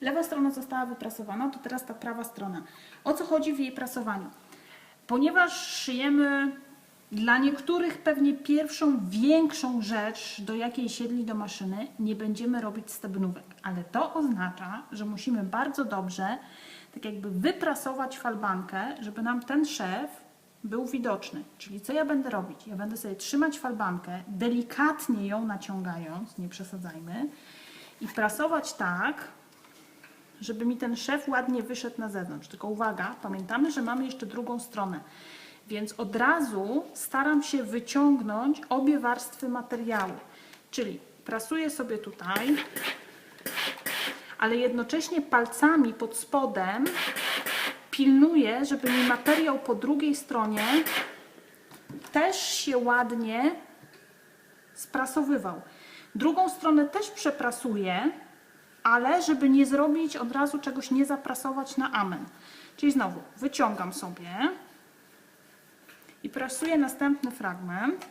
Lewa strona została wyprasowana, to teraz ta prawa strona. O co chodzi w jej prasowaniu? Ponieważ szyjemy dla niektórych pewnie pierwszą większą rzecz, do jakiej siedli do maszyny, nie będziemy robić stebnówek. Ale to oznacza, że musimy bardzo dobrze tak jakby wyprasować falbankę, żeby nam ten szef był widoczny. Czyli co ja będę robić? Ja będę sobie trzymać falbankę, delikatnie ją naciągając, nie przesadzajmy, i prasować tak, żeby mi ten szef ładnie wyszedł na zewnątrz. Tylko uwaga, pamiętamy, że mamy jeszcze drugą stronę. Więc od razu staram się wyciągnąć obie warstwy materiału. Czyli prasuję sobie tutaj, ale jednocześnie palcami pod spodem pilnuję, żeby mi materiał po drugiej stronie też się ładnie sprasowywał. Drugą stronę też przeprasuję, ale żeby nie zrobić od razu czegoś, nie zaprasować na amen. Czyli znowu wyciągam sobie i prasuję następny fragment.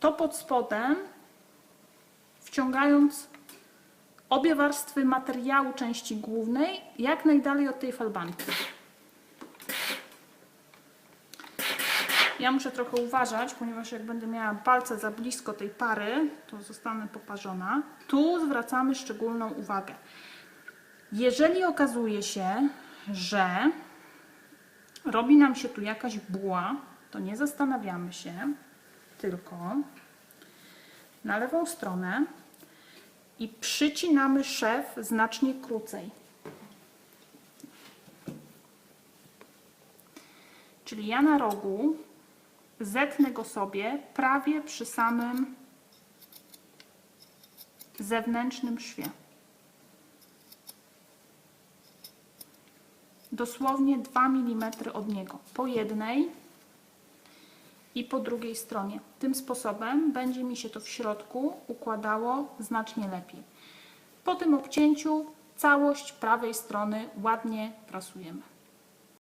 To pod spodem, wciągając obie warstwy materiału części głównej jak najdalej od tej falbanki. Ja muszę trochę uważać, ponieważ jak będę miała palce za blisko tej pary, to zostanę poparzona. Tu zwracamy szczególną uwagę. Jeżeli okazuje się, że robi nam się tu jakaś buła, to nie zastanawiamy się, tylko na lewą stronę i przycinamy szef znacznie krócej. Czyli ja na rogu zetnę go sobie prawie przy samym zewnętrznym szwie. Dosłownie 2 mm od niego, po jednej i po drugiej stronie. Tym sposobem będzie mi się to w środku układało znacznie lepiej. Po tym obcięciu całość prawej strony ładnie prasujemy.